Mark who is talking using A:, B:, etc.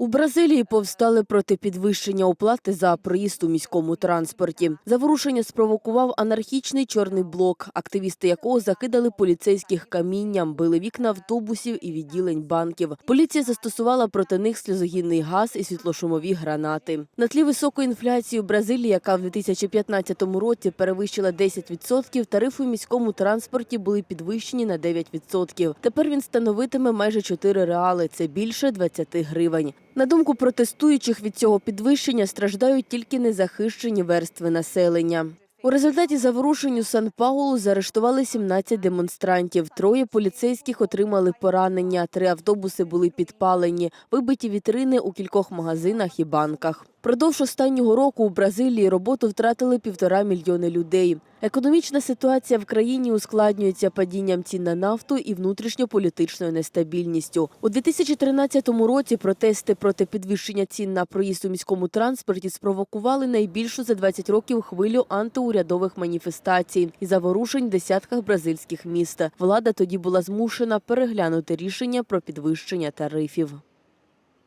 A: У Бразилії повстали проти підвищення оплати за проїзд у міському транспорті. Заворушення спровокував анархічний чорний блок, активісти якого закидали поліцейських камінням, били вікна автобусів і відділень банків. Поліція застосувала проти них сльозогінний газ і світлошумові гранати. На тлі високої інфляції у Бразилії, яка в 2015 році перевищила 10%, тарифи в міському транспорті були підвищені на 9%. Тепер він становитиме майже 4 реали. Це більше 20 гривень. На думку протестуючих від цього підвищення страждають тільки незахищені верстви населення. У результаті заворушень у Сан-Паулу заарештували 17 демонстрантів. Троє поліцейських отримали поранення. Три автобуси були підпалені, вибиті вітрини у кількох магазинах і банках. Продовж останнього року у Бразилії роботу втратили півтора мільйони людей. Економічна ситуація в країні ускладнюється падінням цін на нафту і внутрішньополітичною нестабільністю. У 2013 році протести проти підвищення цін на проїзд у міському транспорті спровокували найбільшу за 20 років хвилю антиурядових маніфестацій і заворушень в десятках бразильських міст. Влада тоді була змушена переглянути рішення про підвищення тарифів.